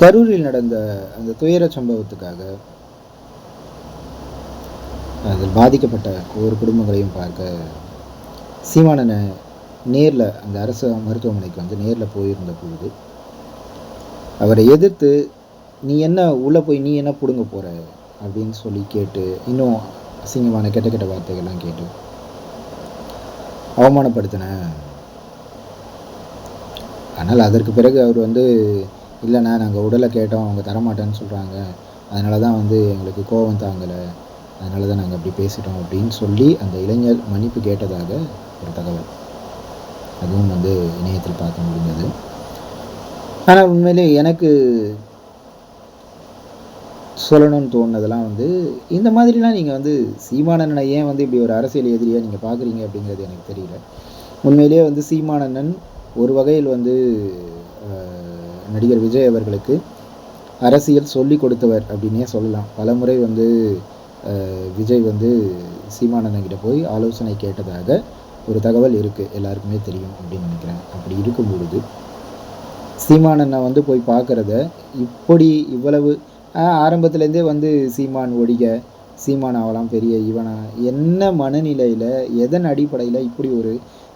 கரூரில் நடந்த அந்த துயர சம்பவத்துக்காக அதில் பாதிக்கப்பட்ட ஒவ்வொரு குடும்பங்களையும் பார்க்க சீமானனை நேரில் அந்த அரசு மருத்துவமனைக்கு வந்து நேரில் போயிருந்த பொழுது அவரை எதிர்த்து நீ என்ன உள்ளே போய் நீ என்ன பிடுங்க போகிற அப்படின்னு சொல்லி கேட்டு இன்னும் அசிங்கமான கெட்ட கெட்ட வார்த்தைகள்லாம் கேட்டு அவமானப்படுத்தின. ஆனால் அதற்கு பிறகு அவர் வந்து இல்லைண்ணா நாங்கள் உடலை கேட்டோம் அவங்க தரமாட்டேன்னு சொல்கிறாங்க அதனால தான் வந்து எங்களுக்கு கோபம் தாங்கலை. அதனால தான் நாங்கள் அப்படி பேசிட்டோம் அப்படின்னு சொல்லி அந்த இளைஞர் மன்னிப்பு கேட்டதாக ஒரு தகவல். அதுவும் வந்து இணையத்தில் பார்க்க முடிஞ்சது ஆனால் உண்மையிலே எனக்கு சொல்லணும்னு தோணுனதெல்லாம் வந்து இந்த மாதிரிலாம் நீங்கள் வந்து சீமானண்ணனை ஏன் வந்து இப்படி ஒரு அரசியல் எதிரியாக நீங்கள் பார்க்குறீங்க அப்படிங்கிறது எனக்கு தெரியல. உண்மையிலேயே வந்து சீமானண்ணன் ஒரு வகையில் வந்து நடிகர் விஜய் அவர்களுக்கு அரசியல் சொல்லி கொடுத்தவர் அப்படின்னே சொல்லலாம். பலமுறை வந்து விஜய் வந்து சீமானந்தங்கிட்ட போய் ஆலோசனை கேட்டதாக ஒரு தகவல் இருக்குது எல்லாருக்குமே தெரியும் அப்படின்னு நினைக்கிறேன். அப்படி இருக்கும் பொழுது சீமானண்ணை வந்து போய் பார்க்குறத இப்படி இவ்வளவு ஆரம்பத்துலேருந்தே வந்து சீமான் ஒடிக சீமான் ஆகலாம் பெரிய இவனா என்ன மனநிலையில் எதன் அடிப்படையில் இப்படி ஒரு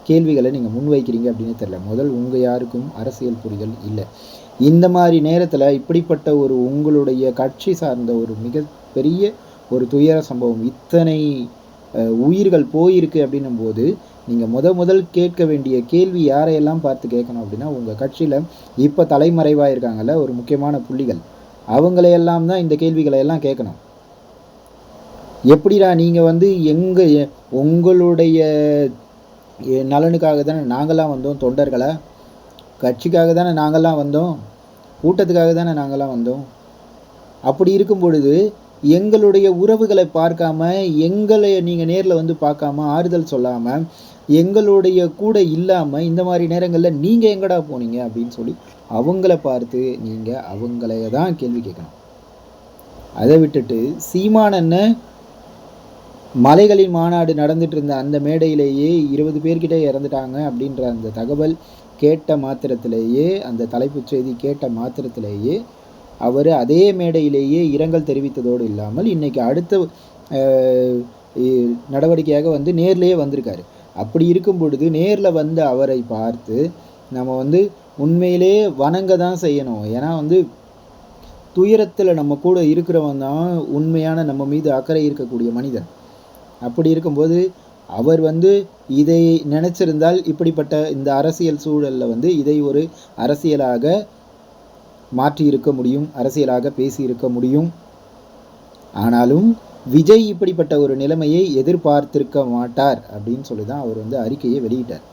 கேள்விகளை நீங்கள் முன்வைக்கிறீங்க அப்படின்னு தெரியல. முதல் உங்கள் யாருக்கும் அரசியல் புரிதல் இல்லை. இந்த மாதிரி நேரத்தில் இப்படிப்பட்ட ஒரு உங்களுடைய கட்சி சார்ந்த ஒரு மிகப்பெரிய ஒரு துயர சம்பவம் இத்தனை உயிர்கள் போயிருக்கு அப்படின்னும் போது நீங்கள் முத முதல் கேட்க வேண்டிய கேள்வி யாரையெல்லாம் பார்த்து கேட்கணும் அப்படின்னா உங்கள் கட்சியில் இப்போ தலைமறைவாக இருக்காங்கல்ல ஒரு முக்கியமான புள்ளிகள். அவங்களையெல்லாம் தான் இந்த கேள்விகளை எல்லாம் கேட்கணும். எப்படிடா நீங்கள் வந்து எங்கள் உங்களுடைய நலனுக்காக தானே நாங்களாம் வந்தோம் தொண்டர்களை? கட்சிக்காக தானே நாங்கள்லாம் வந்தோம்? கூட்டத்துக்காக தானே நாங்கள்லாம் வந்தோம்? அப்படி இருக்கும் பொழுது எங்களுடைய உறவுகளை பார்க்காம எங்களை நீங்கள் நேரில் வந்து பார்க்காம ஆறுதல் சொல்லாமல் எங்களுடைய கூட இல்லாமல் இந்த மாதிரி நேரங்களில் நீங்கள் எங்கடா போனீங்க அப்படின்னு சொல்லி அவங்கள பார்த்து நீங்கள் அவங்களைய தான் கேள்வி கேட்கணும். அதை விட்டுட்டு சீமானன்னு மலைகளின் மாநாடு நடந்துட்டு இருந்த அந்த மேடையிலேயே இருபது பேர்கிட்ட இறந்துட்டாங்க அப்படின்ற அந்த தகவல் கேட்ட மாத்திரத்திலேயே அந்த தலைப்புச் செய்தி கேட்ட மாத்திரத்திலேயே அவர் அதே மேடையிலேயே இரங்கல் தெரிவித்ததோடு இல்லாமல் இன்னைக்கு அடுத்த இ- நடவடிக்கையாக வந்து நேர்லேயே வந்திருக்காரு. அப்படி இருக்கும் பொழுது நேரில் வந்து அவரை பார்த்து நம்ம வந்து உண்மையிலே வணங்க தான் செய்யணும். ஏன்னா வந்து துயரத்தில் நம்ம கூட இருக்கிறவன் தான் உண்மையான நம்ம மீது அக்கறை இருக்கக்கூடிய மனிதன். அப்படி இருக்கும்போது அவர் வந்து இதை நினைச்சிருந்தால் இப்படிப்பட்ட இந்த அரசியல் சூழலில் வந்து இதை ஒரு அரசியலாக மாற்றி இருக்க முடியும் அரசியலாக பேசி இருக்க முடியும். ஆனாலும் விஜய் இப்படிப்பட்ட ஒரு நிலைமையை எதிர்பார்த்திருக்க மாட்டார் அப்படின்னு சொல்லி தான் அவர் வந்து அறிக்கையை வெளியிட்டார்.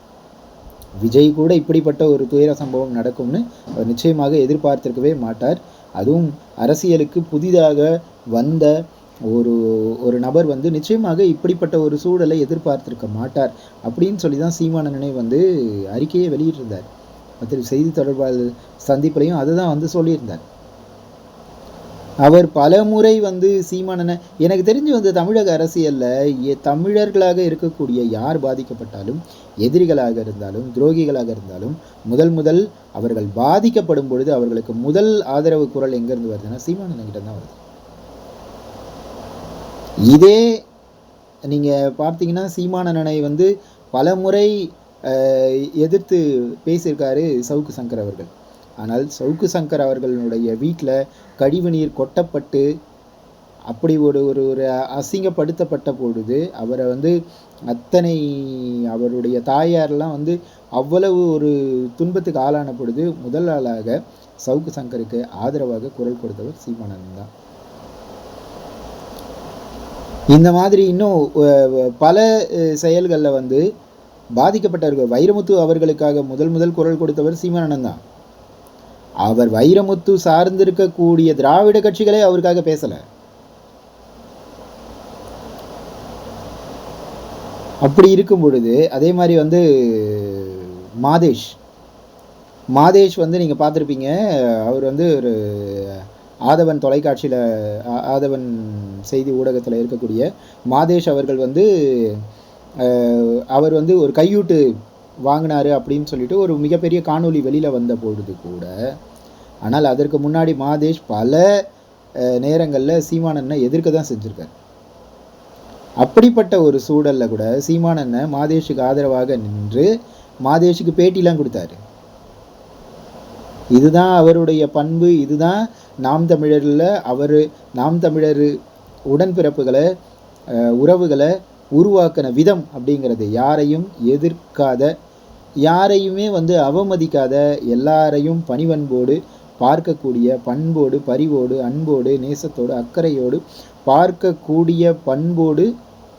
விஜய் கூட இப்படிப்பட்ட ஒரு துயர சம்பவம் நடக்கும்னு அவர் நிச்சயமாக எதிர்பார்த்திருக்கவே மாட்டார். அதுவும் அரசியலுக்கு புதிதாக வந்த ஒரு ஒரு நபர் வந்து நிச்சயமாக இப்படிப்பட்ட ஒரு சூழலை எதிர்பார்த்திருக்க மாட்டார் அப்படின்னு சொல்லி தான் சீமானனே வந்து அறிக்கையை வெளியிட்டிருந்தார். மற்ற செய்தி தொடர்பாளர் சந்திப்புலையும் அதுதான் வந்து சொல்லியிருந்தார். அவர் பல முறை வந்து சீமானனை எனக்கு தெரிஞ்சு வந்து தமிழக அரசியலில் தமிழர்களாக இருக்கக்கூடிய யார் பாதிக்கப்பட்டாலும் எதிரிகளாக இருந்தாலும் துரோகிகளாக இருந்தாலும் முதல் முதல் அவர்கள் பாதிக்கப்படும் பொழுது அவர்களுக்கு முதல் ஆதரவு குரல் எங்கேருந்து வருதுன்னா சீமானன்கிட்ட தான் வருது. இதே நீங்கள் பார்த்தீங்கன்னா சீமானனை வந்து பல முறை எதிர்த்து பேசியிருக்காரு சவுக்கு சங்கர் அவர்கள். ஆனால் சவுக்கு சங்கர் அவர்களுடைய வீட்டில் கழிவுநீர் கொட்டப்பட்டு அப்படி ஒரு ஒரு ஒரு அசிங்கப்படுத்தப்பட்ட பொழுது அவரை வந்து அத்தனை அவருடைய தாயாரெல்லாம் வந்து அவ்வளவு ஒரு துன்பத்துக்கு ஆளான பொழுது முதல் ஆளாக சவுக்கு சங்கருக்கு ஆதரவாக குரல் கொடுத்தவர் சீமானந்தன் தான். இந்த மாதிரி இன்னும் பல செயல்களில் வந்து பாதிக்கப்பட்டவர்கள் வைரமுத்து அவர்களுக்காக முதல் முதல் குரல் கொடுத்தவர் சீமானந்தன் தான். அவர் வைரமுத்து சார்ந்திருக்கக்கூடிய திராவிட கட்சிகளே அவருக்காக பேசலை. அப்படி இருக்கும் பொழுது அதே மாதிரி வந்து மாதேஷ். மாதேஷ் வந்து நீங்கள் பார்த்துருப்பீங்க அவர் வந்து ஒரு ஆதவன் தொலைக்காட்சியில் ஆதவன் செய்தி ஊடகத்தில் இருக்கக்கூடிய மாதேஷ் அவர்கள் வந்து அவர் வந்து ஒரு கையூட்டு வாங்கினாரு அப்படின்னு சொல்லிட்டு ஒரு மிகப்பெரிய காணொளி வெளியில் வந்த பொழுது கூட ஆனால் அதற்கு முன்னாடி மாதேஷ் பல நேரங்களில் சீமானண்ணை எதிர்க்க தான் செஞ்சுருக்கார். அப்படிப்பட்ட ஒரு சூழலில் கூட சீமானனை மாதேஷுக்கு ஆதரவாக நின்று மாதேஷுக்கு பேட்டிலாம் கொடுத்தாரு. இதுதான் அவருடைய பண்பு இதுதான் நாம் தமிழரில் அவர் நாம் தமிழர் உடன்பிறப்புகளை உறவுகளை உருவாக்கின விதம் அப்படிங்கிறது. யாரையும் எதிர்க்காத யாரையுமே வந்து அவமதிக்காத எல்லாரையும் பணிவன்போடு பார்க்கக்கூடிய பண்போடு பரிவோடு அன்போடு நேசத்தோடு அக்கறையோடு பார்க்கக்கூடிய பண்போடு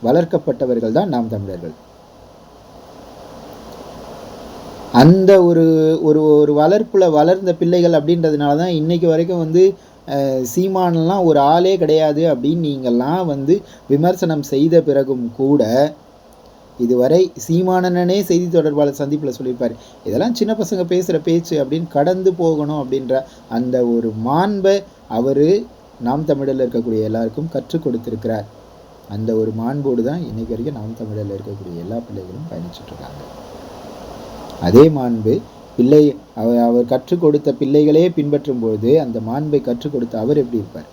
வளர்க்கப்பட்டவர்கள் தான் நாம் தமிழர்கள். அந்த ஒரு ஒரு ஒரு வளர்ப்பில் வளர்ந்த பிள்ளைகள் அப்படின்றதுனால தான் இன்னைக்கு வரைக்கும் வந்து சீமானெலாம் ஒரு ஆளே கிடையாது அப்படின்னு நீங்கள்லாம் வந்து விமர்சனம் செய்த பிறகும் கூட இதுவரை சீமானனே செய்தி தொடர்பாளர் சந்திப்பில் சொல்லியிருப்பார். இதெல்லாம் சின்ன பசங்க பேசுகிற பேச்சு அப்படின்னு கடந்து போகணும் அப்படின்ற அந்த ஒரு மாண்பை அவர் நாம் தமிழில் இருக்கக்கூடிய எல்லாருக்கும் கற்றுக் கொடுத்துருக்கிறார். அந்த ஒரு மாண்போடு தான் இன்னைக்கு வரைக்கும் நாம் தமிழில் இருக்கக்கூடிய எல்லா பிள்ளைகளும் பயணிச்சுட்ருக்காங்க அதே மாண்பு பிள்ளை அவர் அவர் கற்றுக் கொடுத்த பிள்ளைகளே பின்பற்றும் பொழுது அந்த மாண்பை கற்றுக் கொடுத்த அவர் எப்படி இருப்பார்?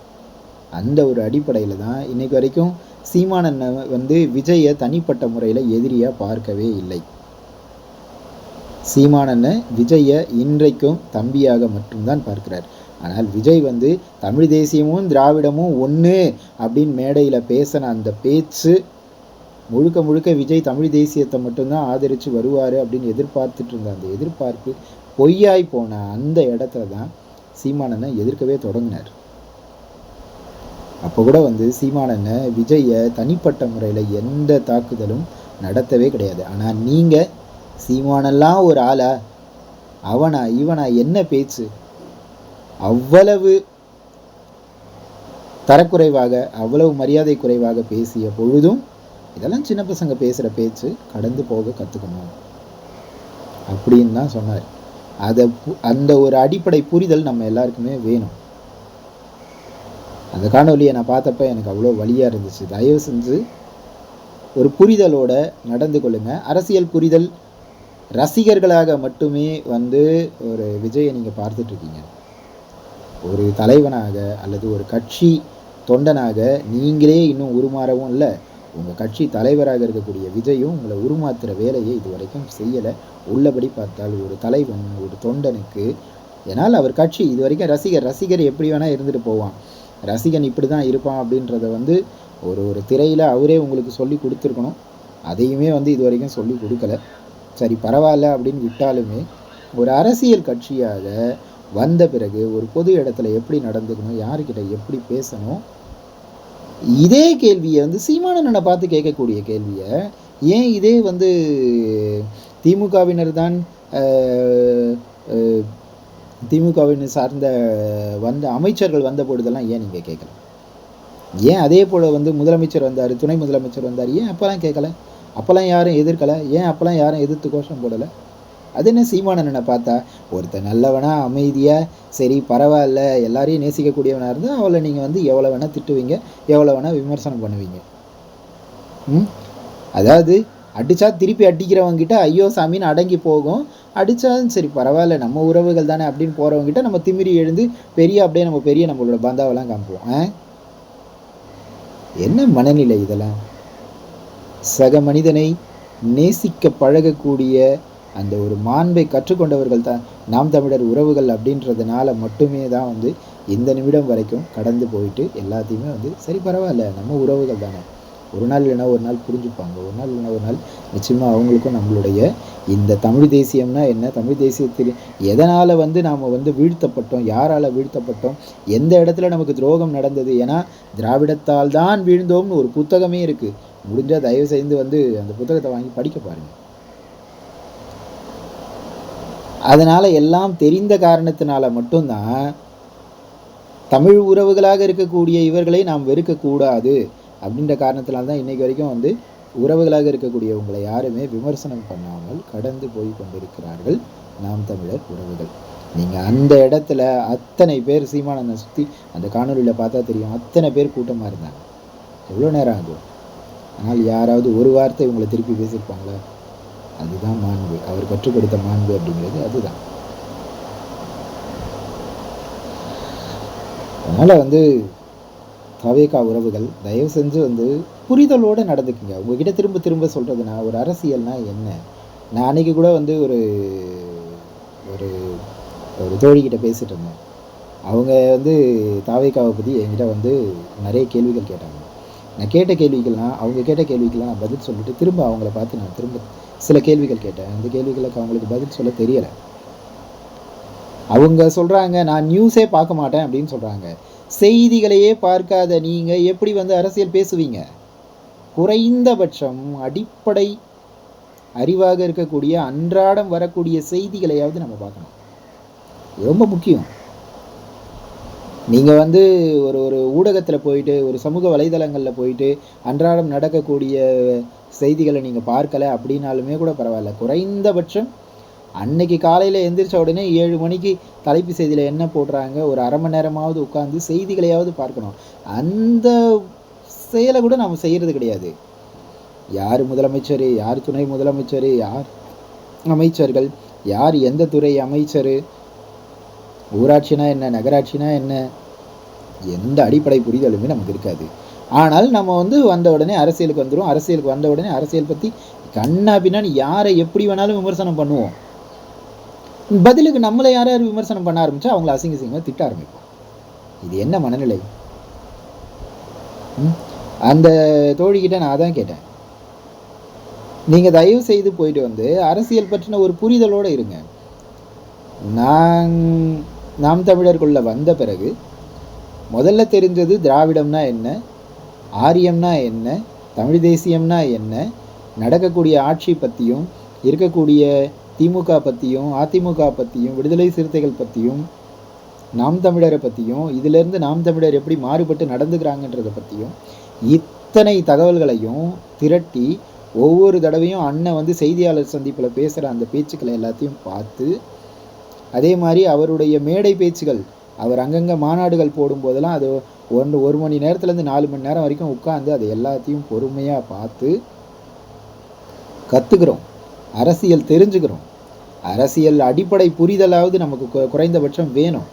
அந்த ஒரு அடிப்படையில் தான் இன்னைக்கு வரைக்கும் சீமானன் வந்து விஜயை தனிப்பட்ட முறையில் எதிரியாக பார்க்கவே இல்லை. சீமானனை விஜயை இன்றைக்கும் தம்பியாக மட்டும்தான் பார்க்கிறார். ஆனால் விஜய் வந்து தமிழ் தேசியமும் திராவிடமும் ஒன்று அப்படின்னு மேடையில் பேசின அந்த பேச்சு முழுக்க முழுக்க விஜய் தமிழ் தேசியத்தை மட்டும்தான் ஆதரித்து வருவார் அப்படின்னு எதிர்பார்த்துட்டு இருந்த அந்த எதிர்பார்ப்பு பொய்யாய் போன அந்த இடத்துல தான் சீமானனை எதிர்க்கவே தொடங்கினார். அப்போ கூட வந்து சீமானனை விஜயை தனிப்பட்ட முறையில் எந்த தாக்குதலும் நடத்தவே கிடையாது. ஆனால் நீங்கள் சீமானெல்லாம் ஒரு ஆளா அவனா இவனா என்ன பேச்சு? அவ்வளவு தரக்குறைவாக அவ்வளவு மரியாதை குறைவாக பேசிய பொழுதும் இதெல்லாம் சின்ன பசங்க பேசுகிற பேச்சு கடந்து போக கற்றுக்கணும் அப்படின்னு தான் சொன்னார். அதை பு- அந்த ஒரு அடிப்படை புரிதல் நம்ம எல்லாருக்குமே வேணும். அந்த காணொலியை நான் பார்த்தப்ப எனக்கு அவ்வளோ வலியாக இருந்துச்சு. தயவு செஞ்சு ஒரு புரிதலோட நடந்து கொள்ளுங்கள் அரசியல் புரிதல் ரசிகர்களாக மட்டுமே வந்து ஒரு விஜயை நீங்கள் பார்த்துட்ருக்கீங்க. ஒரு தலைவனாக அல்லது ஒரு கட்சி தொண்டனாக நீங்களே இன்னும் உருமாறவும் இல்லை. உங்கள் கட்சி தலைவராக இருக்கக்கூடிய விஜயும் உங்களை உருமாத்துற வேலையை இது வரைக்கும் செய்யலை. உள்ளபடி பார்த்தால் ஒரு தலைவன் ஒரு தொண்டனுக்கு ஏன்னால் அவர் கட்சி இது வரைக்கும் ரசிகர் ரசிகர் எப்படி வேணால் இருந்துட்டு போவான். ரசிகன் இப்படி தான் இருப்பான் அப்படின்றத வந்து ஒரு ஒரு திரையில் அவரே உங்களுக்கு சொல்லி கொடுத்துருக்கணும். அதையுமே வந்து இது வரைக்கும் சொல்லி கொடுக்கல. சரி பரவாயில்ல அப்படின்னு விட்டாலுமே ஒரு அரசியல் கட்சியாக வந்த பிறகு ஒரு பொது இடத்துல எப்படி நடந்துக்கணும் யாருக்கிட்ட எப்படி பேசணும் இதே கேள்வியை வந்து சீமானனை பார்த்து கேட்கக்கூடிய கேள்வியை ஏன் இதே வந்து திமுகவினர் தான் திமுகவினர் சார்ந்த வந்த அமைச்சர்கள் வந்த பொழுதெல்லாம் ஏன் நீங்கள் கேட்கல? ஏன் அதே போல் வந்து முதலமைச்சர் வந்தார் துணை முதலமைச்சர் வந்தார் ஏன் அப்போல்லாம் கேட்கல? அப்போல்லாம் யாரும் எதிர்க்கலை? ஏன் அப்போல்லாம் யாரும் எதிர்த்து கோஷம் போடலை? அது என்ன சீமானனை பார்த்தா ஒருத்தன் நல்லவனா அமைதியாக சரி பரவாயில்ல எல்லாரையும் நேசிக்கக்கூடியவனாக இருந்தால் அவளை நீங்கள் வந்து எவ்வளோ வேணால் திட்டுவீங்க எவ்வளோ வேணால் விமர்சனம் பண்ணுவீங்க. ம்? அதாவது அடித்தா திருப்பி அடிக்கிறவங்கிட்ட ஐயோ சாமின்னு அடங்கி போகும். அடித்தாலும் சரி பரவாயில்ல நம்ம உறவுகள் தானே அப்படின்னு போகிறவங்கிட்ட நம்ம திமிரி எழுந்து பெரிய அப்படியே நம்ம பெரிய நம்மளோட பந்தாவெல்லாம் காமிப்போம். ஆ? என்ன மனநிலை இதெல்லாம்? சக மனிதனை நேசிக்க பழகக்கூடிய அந்த ஒரு மாண்பை கற்றுக்கொண்டவர்கள் தான் நாம் தமிழர் உறவுகள் அப்படின்றதுனால மட்டுமே தான் வந்து இந்த நிமிடம் வரைக்கும் கடந்து போயிட்டு எல்லாத்தையுமே வந்து சரி பரவாயில்ல நம்ம உறவுகள் தானே. ஒரு நாள் இல்லைன்னா ஒரு நாள் புரிஞ்சுப்பாங்க. ஒரு நாள் இல்லைனா ஒரு நாள் நிச்சயமாக அவங்களுக்கும் நம்மளுடைய இந்த தமிழ் தேசியம்னா என்ன? தமிழ் தேசியத்தில் எதனால் வந்து நாம் வந்து வீழ்த்தப்பட்டோம்? யாரால் வீழ்த்தப்பட்டோம்? எந்த இடத்துல நமக்கு துரோகம் நடந்தது? ஏன்னா திராவிடத்தால் தான் வீழ்ந்தோம்னு ஒரு புத்தகமே இருக்குது முடிஞ்சால் தயவு செய்து வந்து அந்த புத்தகத்தை வாங்கி படிக்க பாருங்கள் அதனால் எல்லாம் தெரிந்த காரணத்தினால மட்டும்தான் தமிழ் உறவுகளாக இருக்கக்கூடிய இவர்களை நாம் வெறுக்கக்கூடாது அப்படின்ற காரணத்தினால தான் இன்றைக்கு வரைக்கும் வந்து உறவுகளாக இருக்கக்கூடியவங்களை யாருமே விமர்சனம் பண்ணாமல் கடந்து போய் கொண்டிருக்கிறார்கள் நாம் தமிழர் உறவுகள். நீங்கள் அந்த இடத்துல அத்தனை பேர் சீமானந்தனை சுற்றி அந்த காணொலியில் பார்த்தா தெரியும் அத்தனை பேர் கூட்டமாக இருந்தாங்க. எவ்வளோ நேரம் ஆகும்? ஆனால் யாராவது ஒரு வார்த்தை உங்களை திருப்பி பேசியிருப்பாங்களா? அதுதான் மாண்பு. அவர் கற்றுக் கொடுத்த மாண்பு அப்படிங்கிறது அதுதான். அதனால் வந்து கவேகா உறவுகள் தயவு செஞ்சு வந்து புரிதலோடு நடந்துக்குங்க. உங்ககிட்ட திரும்ப திரும்ப சொல்கிறதுனா ஒரு அரசியல்னால் என்ன? நான் அன்றைக்கி கூட வந்து ஒரு ஒரு ஒரு தோழிக்கிட்ட பேசிகிட்டு இருந்தேன். அவங்க வந்து தாவேக்காவை பற்றி என்கிட்ட வந்து நிறைய கேள்விகள் கேட்டாங்க. நான் கேட்ட கேள்விகள்லாம் அவங்க கேட்ட கேள்விக்கெல்லாம் நான் பதில் சொல்லிட்டு திரும்ப அவங்கள பார்த்து நான் திரும்ப சில கேள்விகள் கேட்டேன். அந்த கேள்விகளுக்கு அவங்களுக்கு பதில் சொல்ல தெரியலை. அவங்க சொல்கிறாங்க நான் நியூஸே பார்க்க மாட்டேன் அப்படின்னு சொல்கிறாங்க செய்திகளையே பார்க்காத நீங்கள் எப்படி வந்து அரசியல் பேசுவீங்க? குறைந்தபட்சம் அடிப்படை அறிவாக இருக்கக்கூடிய அன்றாடம் வரக்கூடிய செய்திகளையாவது நம்ம பார்க்கணும். ரொம்ப முக்கியம். நீங்கள் வந்து ஒரு ஒரு ஊடகத்தில் போயிட்டு ஒரு சமூக வலைதளங்களில் போயிட்டு அன்றாடம் நடக்கக்கூடிய செய்திகளை நீங்கள் பார்க்கலை அப்படின்னாலுமே கூட பரவாயில்ல. குறைந்தபட்சம் அன்னைக்கு காலையில் எந்திரிச்ச உடனே ஏழு மணிக்கு தலைப்பு செய்தியில் என்ன போடுறாங்க ஒரு அரை மணி நேரமாவது உட்காந்து செய்திகளையாவது பார்க்கணும். அந்த செயலை கூட நாம் செய்கிறது கிடையாது. யார் முதலமைச்சர் யார் துணை முதலமைச்சர் யார் அமைச்சர்கள் யார் எந்த துறை அமைச்சர் ஊராட்சினா என்ன நகராட்சினா என்ன? எந்த அடிப்படை புரிதலுமே நமக்கு இருக்காது. ஆனால் நம்ம வந்து வந்த உடனே அரசியலுக்கு வந்துடும் அரசியலுக்கு வந்த உடனே அரசியல் பற்றி கண்ணா பின்னான்னு யாரை எப்படி வேணாலும் விமர்சனம் பண்ணுவோம். பதிலுக்கு நம்மளை யார் யார் விமர்சனம் பண்ண ஆரம்பிச்சா அவங்கள அசிங்க அசிங்கமாக திட்ட ஆரம்பிப்போம். இது என்ன மனநிலை? அந்த தோழிக்கிட்ட நான் அதான் கேட்டேன். நீங்கள் தயவு செய்து போயிட்டு வந்து அரசியல் பற்றின ஒரு புரிதலோடு இருங்க. நான் நாம் தமிழருக்குள்ள வந்த பிறகு முதல்ல தெரிஞ்சது திராவிடம்னா என்ன ஆரியம்னா என்ன தமிழ் தேசியம்னா என்ன நடக்கக்கூடிய ஆட்சி பற்றியும் இருக்கக்கூடிய திமுக பற்றியும் அதிமுக பற்றியும் விடுதலை சிறுத்தைகள் பற்றியும் நாம் தமிழரை பற்றியும் இதிலேருந்து நாம் தமிழர் எப்படி மாறுபட்டு நடந்துக்கிறாங்கன்றதை பற்றியும் இத்தனை தகவல்களையும் திரட்டி ஒவ்வொரு தடவையும் அண்ணன் வந்து செய்தியாளர் சந்திப்பில் பேசுகிற அந்த பேச்சுக்களை எல்லாத்தையும் பார்த்து அதே மாதிரி அவருடைய மேடை பேச்சுகள் அவர் அங்கங்கே மாநாடுகள் போடும்போதெல்லாம் அது ஒன்று ஒரு மணி நேரத்துலேருந்து நாலு மணி நேரம் வரைக்கும் உட்காந்து அதை எல்லாத்தையும் பொறுமையாக பார்த்து கற்றுக்கிறோம் அரசியல் தெரிஞ்சுக்கிறோம். அரசியல் அடிப்படை புரிதலாவது நமக்கு குறைந்தபட்சம் வேணும்.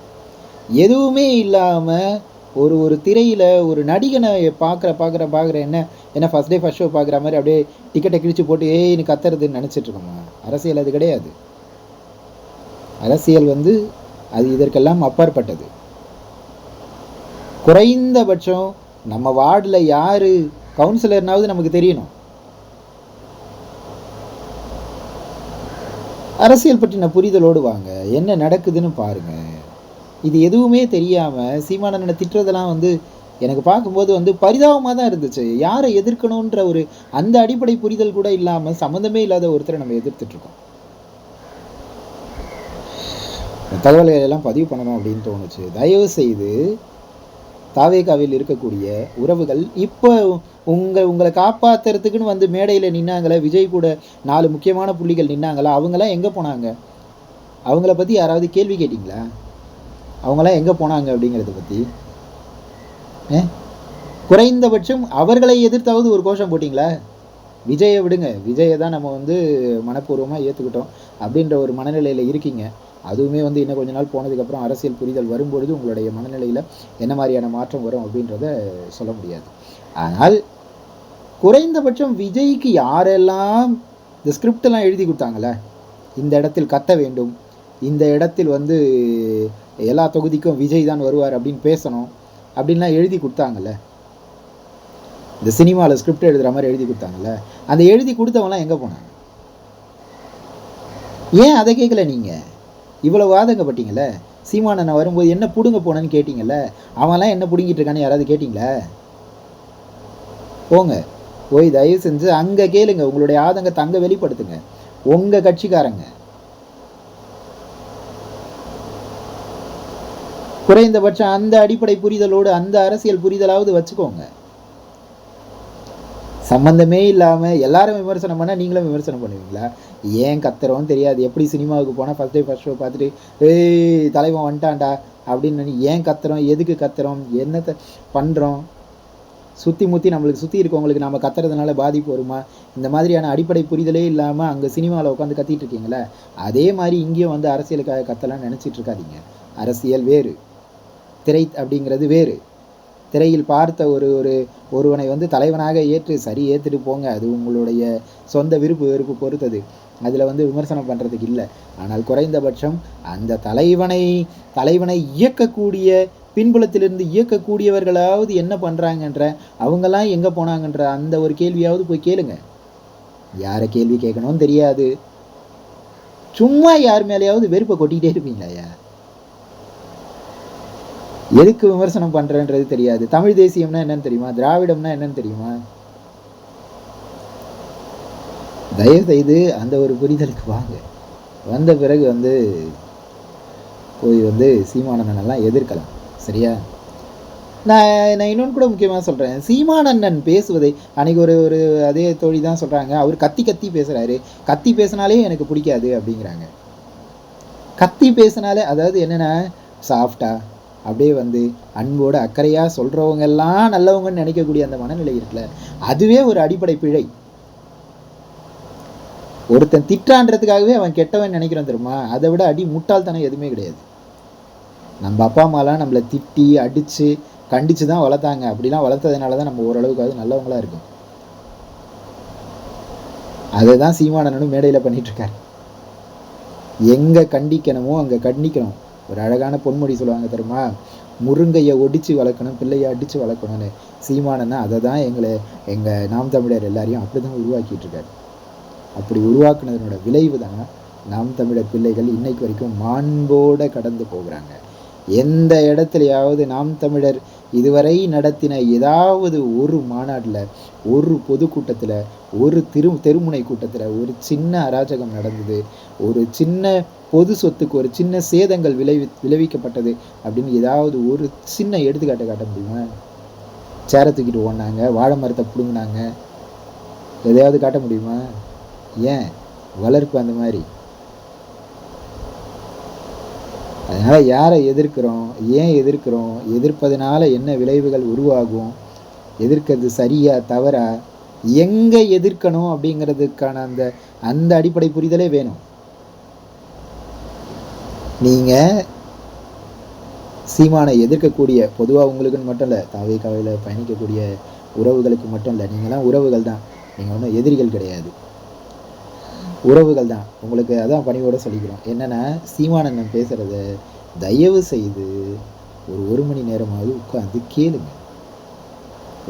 எதுவுமே இல்லாமல் ஒரு ஒரு திரையில் ஒரு நடிகனை பார்க்குற பார்க்குற பார்க்குற என்ன என்ன ஃபஸ்ட் டே ஃபஸ்ட் ஷோ பார்க்குற மாதிரி அப்படியே டிக்கெட்டை கிழிச்சு போட்டு ஏன்னு கத்துறதுன்னு நினச்சிட்ருக்கோமா அரசியல் அது கிடையாது. அரசியல் வந்து அது இதற்கெல்லாம் அப்பாற்பட்டது. குறைந்தபட்சம் நம்ம வார்டில் யார் கவுன்சிலர்னாவது நமக்கு தெரியணும். அரசியல் பற்றின புரிதலோடு வாங்க என்ன நடக்குதுன்னு பாருங்கள் இது எதுவுமே தெரியாமல் சீமானனை திட்டுறதெல்லாம் வந்து எனக்கு பார்க்கும்போது வந்து பரிதாபமாக தான் இருந்துச்சு. யாரை எதிர்க்கணுன்ற ஒரு அந்த அடிப்படை புரிதல் கூட இல்லாமல் சம்மந்தமே இல்லாத ஒருத்தரை நம்ம எதிர்த்துட்ருக்கோம் இருக்கோம் இந்த தகவல்களை எல்லாம் பதிவு பண்ணணும் அப்படின்னு தோணுச்சு. தயவு செய்து தாவேகாவில் இருக்கக்கூடிய உறவுகள் இப்போ உங்கள் உங்களை காப்பாத்துறதுக்குன்னு வந்து மேடையில் நின்னாங்களே விஜய் கூட நாலு முக்கியமான புள்ளிகள் நின்னாங்களா? அவங்களாம் எங்கே போனாங்க? அவங்கள பற்றி யாராவது கேள்வி கேட்டிங்களா? அவங்களாம் எங்கே போனாங்க அப்படிங்கிறத பற்றி குறைந்தபட்சம் அவர்களை எதிர்த்தாவது ஒரு கோஷம் போட்டிங்களா? விஜயை விடுங்க. விஜயை தான் நம்ம வந்து மனப்பூர்வமாக ஏற்றுக்கிட்டோம் அப்படின்ற ஒரு மனநிலையில் இருக்கீங்க. அதுவுமே வந்து இன்னும் கொஞ்ச நாள் போனதுக்கப்புறம் அரசியல் புரிதல் வரும்பொழுது உங்களுடைய மனநிலையில் என்ன மாதிரியான மாற்றம் வரும் அப்படின்றத சொல்ல முடியாது. ஆனால் குறைந்தபட்சம் விஜய்க்கு யாரெல்லாம் இந்த ஸ்கிரிப்டெல்லாம் எழுதி கொடுத்தாங்களே இந்த இடத்தில் கத்த வேண்டும் இந்த இடத்தில் வந்து எல்லா தொகுதிக்கும் விஜய் தான் வருவார் அப்படின்னு பேசணும் அப்படின்லாம் எழுதி கொடுத்தாங்கல்ல. இந்த சினிமாவில் ஸ்கிரிப்ட் எழுதுகிற மாதிரி எழுதி கொடுத்தாங்கல்ல அந்த எழுதி கொடுத்தவங்களாம் எங்கே போனாங்க? ஏன் அதை கேட்கல நீங்கள் இவ்வளோ வாதங்கப்பட்டீங்கல்ல சீமானனை வரும்போது என்ன பிடுங்க போனேன்னு கேட்டிங்கல்ல? அவன்லாம் என்ன பிடுங்கிட்டு இருக்கான்னு யாராவது கேட்டிங்களா? போங்க. போய் தயவு செஞ்சு அங்கே கேளுங்க. உங்களுடைய ஆதங்கத்தை அங்கே வெளிப்படுத்துங்க. உங்கள் கட்சிக்காரங்க. குறைந்தபட்சம் அந்த அடிப்படை புரிதலோடு அந்த அரசியல் புரிதலாவது வச்சுக்கோங்க. சம்மந்தமே இல்லாமல் எல்லாரும் விமர்சனம் பண்ணால் நீங்களும் விமர்சனம் பண்ணுவீங்களா? ஏன் கத்துறோம் தெரியாது. எப்படி சினிமாவுக்கு போனால் ஃபஸ்ட் டே ஃபஸ்ட் ஷோ பார்த்துட்டு ஏய் தலைவன் வந்துட்டான்டா அப்படின்னு ஏன் கத்துறோம்? எதுக்கு கத்துறோம்? என்னத்தை பண்ணுறோம் சுற்றி முற்றி நம்மளுக்கு சுற்றி இருக்கவங்களுக்கு நம்ம கத்துறதுனால பாதிப்பு வருமா? இந்த மாதிரியான அடிப்படை புரிதலே இல்லாமல் அங்கே சினிமாவில் உட்காந்து கத்திட்டு இருக்கீங்களே? அதே மாதிரி இங்கேயும் வந்து அரசியலுக்காக கத்தலாம் நினச்சிட்டு இருக்காதீங்க. அரசியல் வேறு. திரை அப்படிங்கிறது வேறு. திரையில் பார்த்த ஒரு ஒரு ஒருவனை வந்து தலைவனாக ஏற்று சரி ஏற்றுட்டு போங்க. அது உங்களுடைய சொந்த விருப்பு வெறுப்பு பொறுத்தது. அதில் வந்து விமர்சனம் பண்ணுறதுக்கு இல்லை. ஆனால் குறைந்தபட்சம் அந்த தலைவனை தலைவனை இயக்கக்கூடிய பின்புலத்திலிருந்து இயக்கக்கூடியவர்களாவது என்ன பண்ணுறாங்கன்ற அவங்கெல்லாம் எங்கே போனாங்கன்ற அந்த ஒரு கேள்வியாவது போய் கேளுங்க. யாரை கேள்வி கேட்கணும்னு தெரியாது. சும்மா யார் மேலேயாவது வெறுப்பை கொட்டிக்கிட்டே இருப்பீங்களாயா எதுக்கு விமர்சனம் பண்ணுறன்றது தெரியாது. தமிழ் தேசியம்னா என்னன்னு தெரியுமா? திராவிடம்னா என்னன்னு தெரியுமா? தயவு செய்து அந்த ஒரு புரிதலுக்கு வாங்க. வந்த பிறகு வந்து போய் வந்து சீமானண்ணனெல்லாம் எதிர்க்கலாம். சரியா? நான் நான் இன்னொன்று கூட முக்கியமாக சொல்கிறேன் சீமானண்ணன் பேசுவதை அன்னைக்கு ஒரு ஒரு அதே தோழி தான் சொல்கிறாங்க அவர் கத்தி கத்தி பேசுகிறாரு கத்தி பேசினாலே எனக்கு பிடிக்காது அப்படிங்கிறாங்க. கத்தி பேசினாலே அதாவது என்னென்னா சாஃப்டாக அப்படியே வந்து அன்போடு அக்கறையாக சொல்கிறவங்க எல்லாம் நல்லவங்கன்னு நினைக்கக்கூடிய அந்த மனநிலை இருக்குல்ல அதுவே ஒரு அடிப்படை பிழை. ஒருத்தன் திட்டான்றதுக்காகவே அவன் கெட்டவன் நினைக்கிறான் தெரியுமா? அதை விட அடி முட்டாள்தனம் எதுவுமே கிடையாது. நம்ம அப்பா அம்மாலாம் நம்மளை திட்டி அடித்து கண்டித்து தான் வளர்த்தாங்க. அப்படிலாம் வளர்த்ததுனால தான் நம்ம ஓரளவுக்காவது நல்லவங்களா இருக்கும். அதை தான் சீமானனும் மேடையில் பண்ணிகிட்ருக்காரு எங்கே கண்டிக்கணுமோ அங்கே கண்டிக்கணும். ஒரு அழகான பொன்மொழி சொல்லுவாங்க தெரியுமா? முருங்கையை ஒடிச்சு வளர்க்கணும் பிள்ளையை அடித்து வளர்க்கணும்னு. சீமானன்னா அதை தான் எங்களை எங்கள் நாம் தமிழர் எல்லாரையும் அப்படி தான் உருவாக்கிட்டு இருக்காரு. அப்படி உருவாக்குனதனோட விளைவு தான் நாம் தமிழர் பிள்ளைகள் இன்னைக்கு வரைக்கும் மாண்போட கடந்து போகிறாங்க. எந்த இடத்துலையாவது நாம் தமிழர் இதுவரை நடத்தின ஏதாவது ஒரு மாநாட்டில் ஒரு பொதுக்கூட்டத்தில் ஒரு திரு தெருமுனை கூட்டத்தில் ஒரு சின்ன அராஜகம் நடந்தது ஒரு சின்ன பொது சொத்துக்கு ஒரு சின்ன சேதங்கள் விளைவி விளைவிக்கப்பட்டது அப்படின்னு ஏதாவது ஒரு சின்ன எடுத்துக்காட்டை காட்ட முடியுமா? சேரை தூக்கிட்டு ஓடினாங்க வாழை மரத்தை பிடுங்கினாங்க. எதையாவது காட்ட முடியுமா? ஏன்? வளர்ப்பு அந்த மாதிரி. அதனால் யாரை எதிர்க்கிறோம்? ஏன் எதிர்க்கிறோம்? எதிர்ப்பதனால என்ன விளைவுகள் உருவாகும்? எதிர்க்கிறது சரியா தவறா? எங்கே எதிர்க்கணும் அப்படிங்கிறதுக்கான அந்த அந்த அடிப்படை புரிதலே வேணும். நீங்கள் சீமானை எதிர்க்கக்கூடிய பொதுவாக உங்களுக்குன்னு மட்டும் இல்லை தாவே காவையில் பயணிக்கக்கூடிய உறவுகளுக்கு மட்டும் இல்லை நீங்களாம் உறவுகள் தான். நீங்கள் ஒன்றும் எதிரிகள் கிடையாது. உறவுகள் தான். உங்களுக்கு அதான் பணிவோட சொல்லிக்கிறோம். என்னென்னா சீமானந்தன் பேசுகிறத தயவு செய்து ஒரு ஒரு மணி நேரமாவது உட்காந்து கேளுங்க.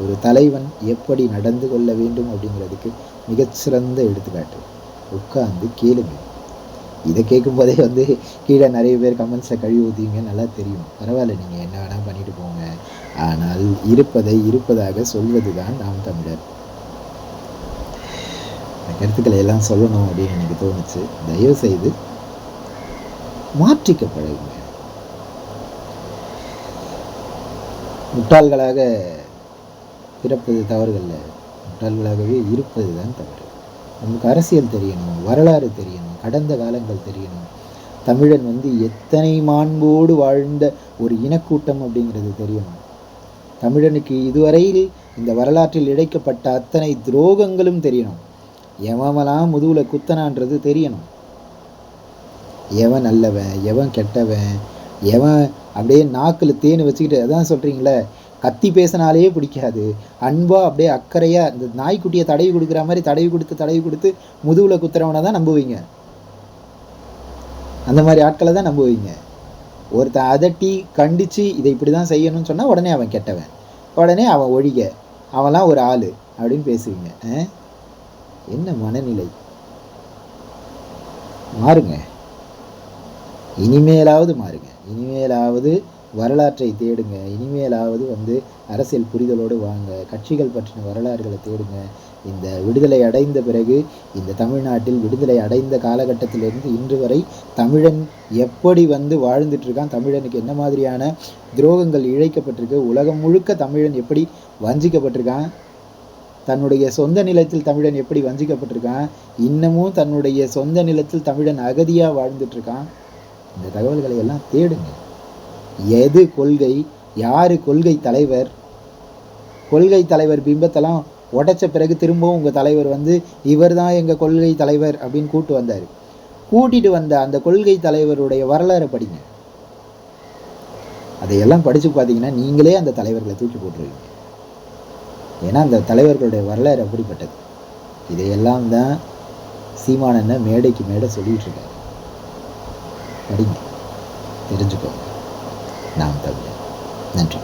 ஒரு தலைவன் எப்படி நடந்து கொள்ள வேண்டும் அப்படிங்கிறதுக்கு மிகச்சிறந்த எடுத்துக்காட்டு. உட்காந்து கேளுங்கள் இதை கேட்கும்போதே வந்து கீழே நிறைய பேர் கமெண்ட்ஸை கழுவி ஊற்றிங்க நல்லா தெரியும். பரவாயில்ல நீங்கள் என்ன வேணால் பண்ணிட்டு போங்க. ஆனால் இருப்பதை இருப்பதாக சொல்வது தான் நாம் தமிழர். கருத்துக்களை எல்லாம் சொல்லணும் அப்படின்னு எனக்கு தோணுச்சு. தயவு செய்து மாற்றிக்க பழகுங்க முட்டாள்களாக பிறப்பது தவறுகள்ல. முட்டாள்களாகவே இருப்பது தான் தவறு. நமக்கு அரசியல் தெரியணும் வரலாறு தெரியணும். கடந்த காலங்கள் தெரியணும். தமிழன் வந்து எத்தனை மாண்போடு வாழ்ந்த ஒரு இனக்கூட்டம் அப்படிங்கிறது தெரியணும். தமிழனுக்கு இதுவரையில் இந்த வரலாற்றில் இழைக்கப்பட்ட அத்தனை துரோகங்களும் தெரியணும். எவன்லாம் முதுகில் குத்தனான்றது தெரியணும். எவன் நல்லவன் எவன் கெட்டவன் எவன் அப்படியே நாக்கில் தேன் வச்சுக்கிட்டு அதான் சொல்கிறீங்களே கத்தி பேசினாலே பிடிக்காது. அன்பாக அப்படியே அக்கறையாக இந்த நாய்க்குட்டியை தடவி கொடுக்குற மாதிரி தடவி கொடுத்து தடவி கொடுத்து முதுகில் குத்துறவனை தான் நம்புவீங்க. அந்த மாதிரி ஆட்களை தான் நம்புவீங்க. ஒருத்தன் அதட்டி கண்டித்து இதை இப்படி தான் செய்யணும்னு சொன்னால் உடனே அவன் கெட்டவன். உடனே அவன் ஒழிக. அவன்லாம் ஒரு ஆள் அப்படின்னு பேசுவீங்க. என்ன மனநிலை? மாறுங்க. இனிமேலாவது மாறுங்க. இனிமேலாவது வரலாற்றை தேடுங்க. இனிமேலாவது வந்து அரசியல் புரிதலோடு வாங்க. கட்சிகள் பற்றின வரலாறுகளை தேடுங்க. இந்த விடுதலை அடைந்த பிறகு இந்த தமிழ்நாட்டில் விடுதலை அடைந்த காலகட்டத்திலிருந்து இன்று வரை தமிழன் எப்படி வந்து வாழ்ந்துட்டுருக்கான் தமிழனுக்கு என்ன மாதிரியான துரோகங்கள் இழைக்கப்பட்டிருக்கு உலகம் முழுக்க தமிழன் எப்படி வஞ்சிக்கப்பட்டிருக்கான் தன்னுடைய சொந்த நிலத்தில் தமிழன் எப்படி வஞ்சிக்கப்பட்டிருக்கான் இன்னமும் தன்னுடைய சொந்த நிலத்தில் தமிழன் அகதியாக வாழ்ந்துட்டுருக்கான் இந்த தகவல்களை எல்லாம் தேடுங்க. எது கொள்கை யார் கொள்கை தலைவர் கொள்கை தலைவர் பிம்பத்தெல்லாம் உடைச்ச பிறகு திரும்பவும் உங்கள் தலைவர் வந்து இவர் தான் எங்கள் கொள்கை தலைவர் அப்படின்னு கூட்டு வந்தார். கூட்டிட்டு வந்த அந்த கொள்கை தலைவருடைய வரலாறை படிங்க. அதையெல்லாம் படித்து பார்த்தீங்கன்னா நீங்களே அந்த தலைவர்களை தூக்கி போட்டுருவீங்க. ஏன்னா அந்த தலைவர்களுடைய வரலாறு அப்படிப்பட்டது. இதையெல்லாம் தான் சீமானனை மேடைக்கு மேடை சொல்லிகிட்டு இருக்காரு. படிங்க. தெரிஞ்சுக்கோங்க. நாம் தமிழ் நன்றி.